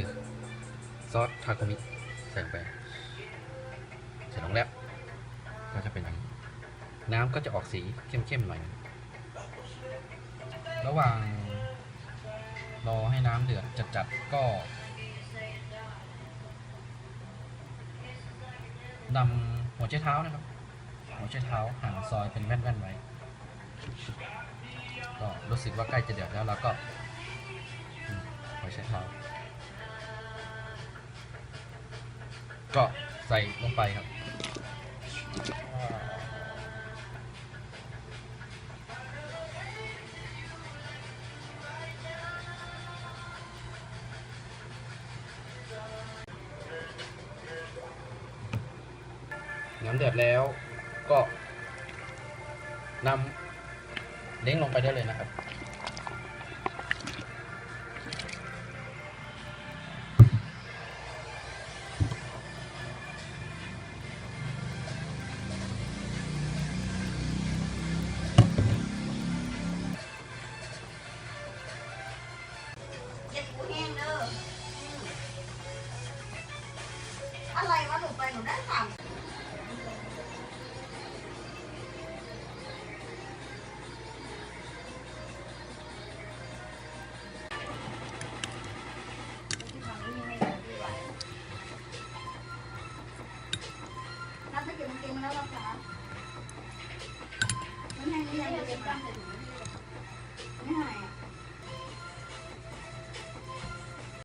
อสทาโกมิใส่ลงไปใส่ลงแล้ว ก็จะเป็นอย่างนี้น้ำก็จะออกสีเข้มๆหน่อย ระหว่างรอให้น้ำเดือดจัดๆก็นำหัวไชเท้านะครับ หัวไชเท้าหั่นซอยเป็นแว่นๆไว้ ก็รู้สึกว่าใกล้จะเดือดแล้วเราก็อืมหัวไชเท้า ก็ใส่ลงไปครับ น้ำเดือดแล้วก็นำเล้งลงไปได้เลยนะครับ อะไรวะหนูไปหนูได้สามนับไปเก็บมันเก็บมาแล้วหรอคะมันแห้งนี่ยังไม่เก็บกัน